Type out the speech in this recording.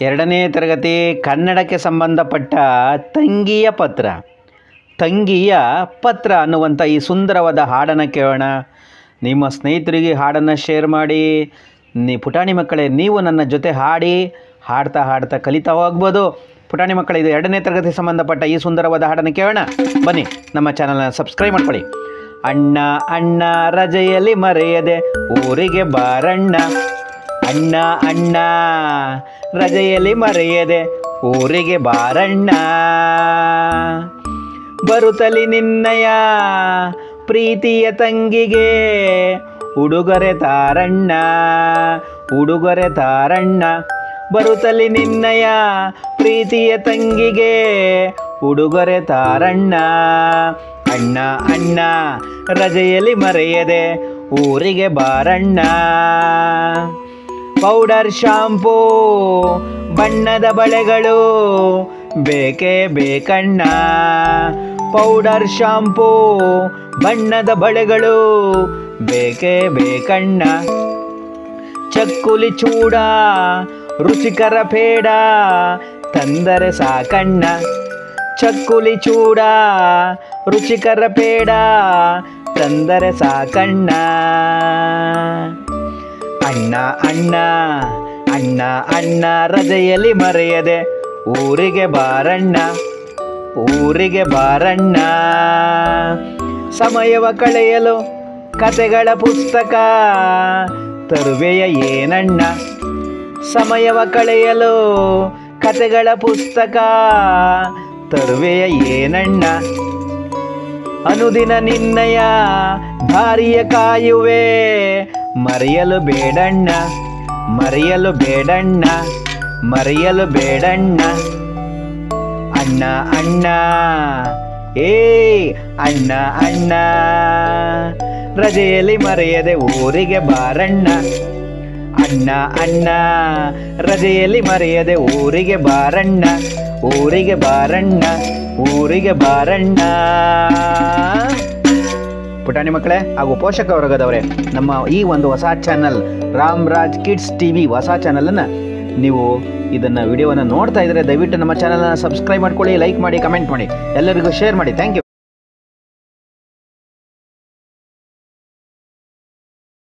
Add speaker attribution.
Speaker 1: ಎರಡನೇ ತರಗತಿ ಕನ್ನಡಕ್ಕೆ ಸಂಬಂಧಪಟ್ಟ ತಂಗಿಯ ಪತ್ರ. ತಂಗಿಯ ಪತ್ರ ಅನ್ನುವಂಥ ಈ ಸುಂದರವಾದ ಹಾಡನ್ನು ಕೇಳೋಣ. ನಿಮ್ಮ ಸ್ನೇಹಿತರಿಗೆ ಹಾಡನ್ನು ಶೇರ್ ಮಾಡಿ. ನೀ ಪುಟಾಣಿ ಮಕ್ಕಳೇ, ನೀವು ನನ್ನ ಜೊತೆ ಹಾಡಿ. ಹಾಡ್ತಾ ಹಾಡ್ತಾ ಕಲಿತಾ ಹೋಗ್ಬೋದು. ಪುಟಾಣಿ ಮಕ್ಕಳೇ, ಇದು ಎರಡನೇ ತರಗತಿ ಸಂಬಂಧಪಟ್ಟ ಈ ಸುಂದರವಾದ ಹಾಡನ್ನು ಕೇಳೋಣ. ಬನ್ನಿ, ನಮ್ಮ ಚಾನಲ್ನ ಸಬ್ಸ್ಕ್ರೈಬ್ ಮಾಡ್ಕೊಳ್ಳಿ. ಅಣ್ಣ ಅಣ್ಣ, ರಜೆಯಲ್ಲಿ ಮರೆಯದೆ ಊರಿಗೆ ಬಾರಣ್ಣ. ಅಣ್ಣ ಅಣ್ಣ, ರಜೆಯಲ್ಲಿ ಮರೆಯದೆ ಊರಿಗೆ ಬಾರಣ್ಣ. ಬರುತ್ತಲಿ ನಿನ್ನಯ ಪ್ರೀತಿಯ ತಂಗಿಗೆ ಉಡುಗೊರೆ ತಾರಣ್ಣ ಉಡುಗೊರೆ ತಾರಣ್ಣ. ಬರುತ್ತಲಿ ನಿನ್ನಯ ಪ್ರೀತಿಯ ತಂಗಿಗೆ ಉಡುಗೊರೆ ತಾರಣ್ಣ. ಅಣ್ಣ ಅಣ್ಣ, ರಜೆಯಲ್ಲಿ ಮರೆಯದೆ ಊರಿಗೆ ಬಾರಣ್ಣ. ಪೌಡರ್ ಶಾಂಪೂ, ಬಣ್ಣದ ಬಳೆಗಳು, ಬೇಕೇ ಬೇಕಣ್ಣ. ಪೌಡರ್ ಶಾಂಪೂ, ಬಣ್ಣದ ಬಳೆಗಳು, ಬೇಕೇ ಬೇಕಣ್ಣ. ಚಕ್ಕುಲಿ ಚೂಡ, ರುಚಿಕರ ಪೇಡ, ತಂದರೆ ಸಾಕಣ್ಣ. ಚಕ್ಕುಲಿ ಚೂಡ, ರುಚಿಕರ ಪೇಡ, ತಂದರೆ ಸಾಕಣ್ಣ. ಅಣ್ಣ ಅಣ್ಣ. ಅಣ್ಣ ಅಣ್ಣ ರಜೆಯಲ್ಲಿ ಮರೆಯದೆ ಊರಿಗೆ ಬಾರಣ್ಣ ಊರಿಗೆ ಬಾರಣ್ಣ. ಸಮಯವ ಕಳೆಯಲು ಕತೆಗಳ ಪುಸ್ತಕ, ತರುವೆಯ ಏನಣ್ಣ? ಸಮಯವ ಕಳೆಯಲು ಕತೆಗಳ ಪುಸ್ತಕ, ತರುವೆಯ ಏನಣ್ಣ? ಅನುದಿನ ನಿನ್ನಯ ಭಾರಿಯ ಕಾಯುವೆ ಮರೆಯಲು ಬೇಡಣ್ಣ ಮರೆಯಲು ಬೇಡಣ್ಣ ಮರೆಯಲು ಬೇಡಣ್ಣ. ಅಣ್ಣ ಅಣ್ಣ, ಏ, ಅಣ್ಣ ಅಣ್ಣ. ರಜೆಯಲ್ಲಿ ಮರೆಯದೆ ಊರಿಗೆ ಬಾರಣ್ಣ. ಅಣ್ಣ ಅಣ್ಣ, ರಜೆಯಲ್ಲಿ ಮರೆಯದೆ ಊರಿಗೆ ಬಾರಣ್ಣ. ಊರಿಗೆ ಬಾರಣ್ಣ ಊರಿಗೆ ಬಾರಣ್ಣ. ಪುಟಾಣಿ ಮಕ್ಕಳೇ ಹಾಗೂ ಪೋಷಕ ವರ್ಗದವರೇ, ನಮ್ಮ ಈ ಒಂದು ಹೊಸ channel Ram Raj kids T V ಹೊಸ ಚಾನಲನ್ನು ನೀವು ಇದನ್ನು ವಿಡಿಯೋವನ್ನು ನೋಡ್ತಾ ಇದ್ದರೆ ದಯವಿಟ್ಟು ನಮ್ಮ ಚಾನಲನ್ನು ಸಬ್ಸ್ಕ್ರೈಬ್ ಮಾಡ್ಕೊಳ್ಳಿ ಲೈಕ್ ಮಾಡಿ ಕಮೆಂಟ್ ಮಾಡಿ. ಎಲ್ಲರಿಗೂ ಶೇರ್ ಮಾಡಿ. Thank you